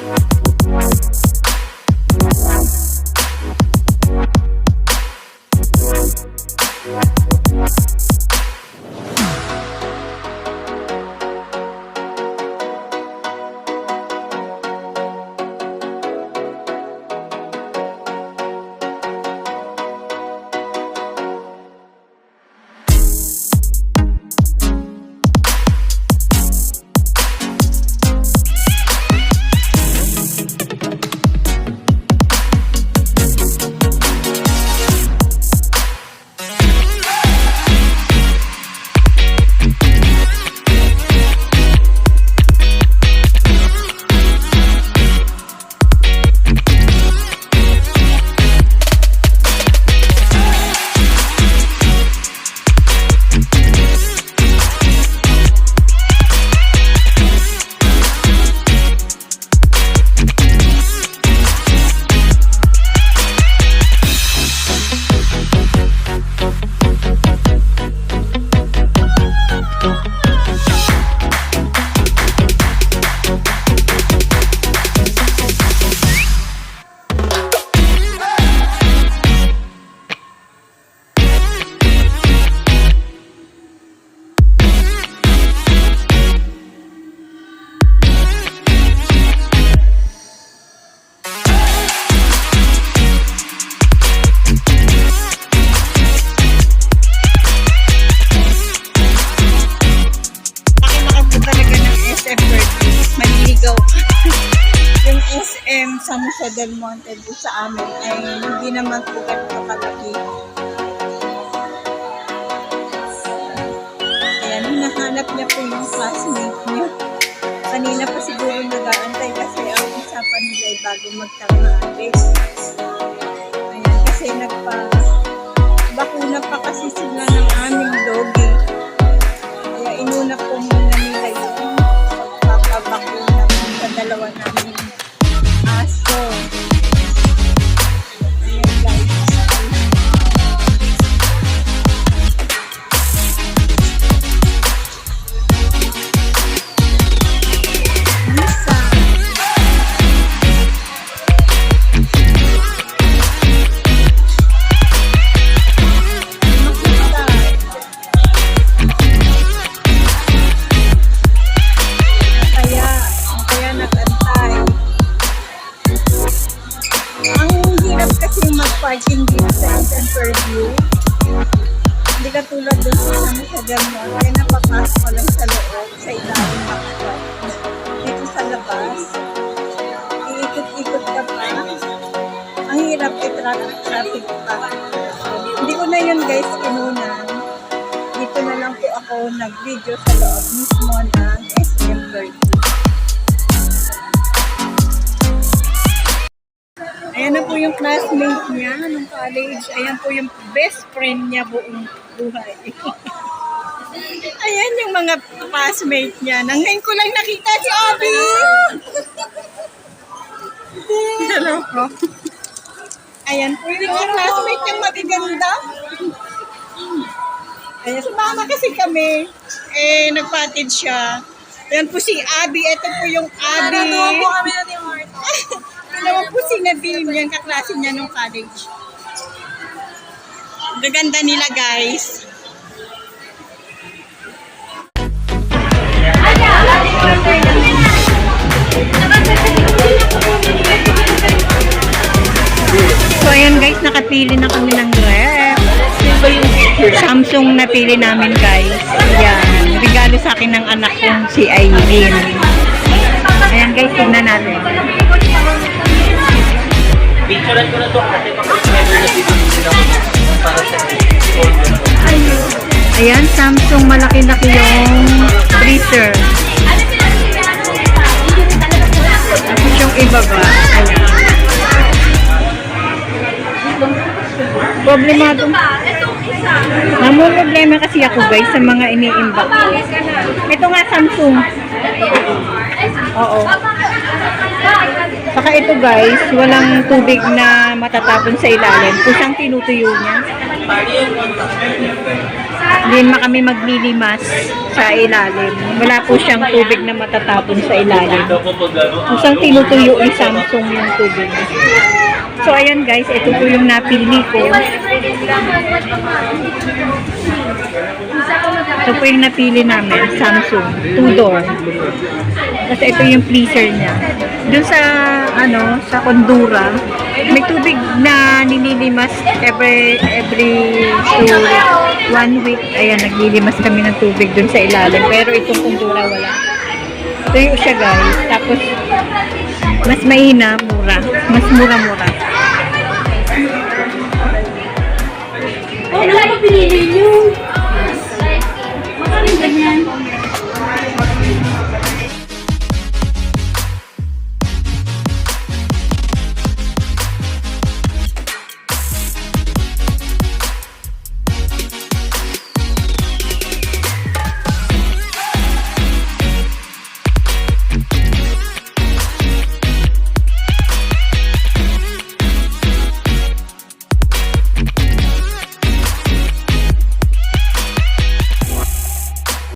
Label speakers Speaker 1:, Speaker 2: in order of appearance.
Speaker 1: Bye. Jose del Monte po sa amin ay hindi naman po ganito kalaki. Ayan, hinahanap niya po yung classmate niya. Kanina pa siguro nag-aantay kasi ang usapan nila ay bago magtanghali. Hindi ka tulad doon sa ano sa Delmont. Kaya napapasok ko lang sa loob, sa ilalim ng truck. Dito sa labas, iikot-ikot ka pa. Ang hirap ay traffic, traffic pa. Hindi ko na yun guys kinunan. Dito na lang po ako nag-video sa loob mismo ng SM Purview. Ayan na po yung classmate niya nung college. Ayan po yung best friend niya buong buhay. Ayan yung mga classmate niya. Nang ngayon ko lang nakita si Abby! Hello po. Ayan po yung mga classmate niyang magaganda. Ayan, sumama kasi kami. Eh, nagpatid siya. Ayan po si Abby. Ito po yung Abby.
Speaker 2: Natuwa po kami na ni Marta.
Speaker 1: Dalawa po si Nadim, yung kaklase niya nung college. Gaganda nila, guys. So, ayan guys, nakapili na kami ng rep. Samsung napili namin, guys. Ayan, regalo sa akin ng anak kong si Irene. Ayan guys, tignan natin.
Speaker 3: Picturean ko na to kasi bibili
Speaker 1: Ayan, Samsung malaki-laki yung freezer. Tapos yung iba ba? Ayan. Problemado. Namumroblema kasi ako guys sa mga ini-inbox ko. Ito nga Samsung. Oo. Saka ito guys, walang tubig na matatapon sa ilalim. Kusang tinutuyo niya. Hindi na kami maglilimas sa ilalim. Wala po siyang tubig na matatapon sa ilalim. Isang tinutuyo ni Samsung yung tubig. So, ayan guys, ito po yung napili ko. Ito po yung napili namin, Samsung, two-door. Kasi ito yung freezer niya. Doon sa, ano, sa Kondura, may tubig na nililimas every, every one week. Ayan, naglilimas kami ng tubig doon sa ilalim. Pero itong Kondura, wala. Tuyo siya guys. Tapos, mas mahina, mura. Mas mura-mura.
Speaker 2: Wala pa pinili nyo. Makaling ganyan.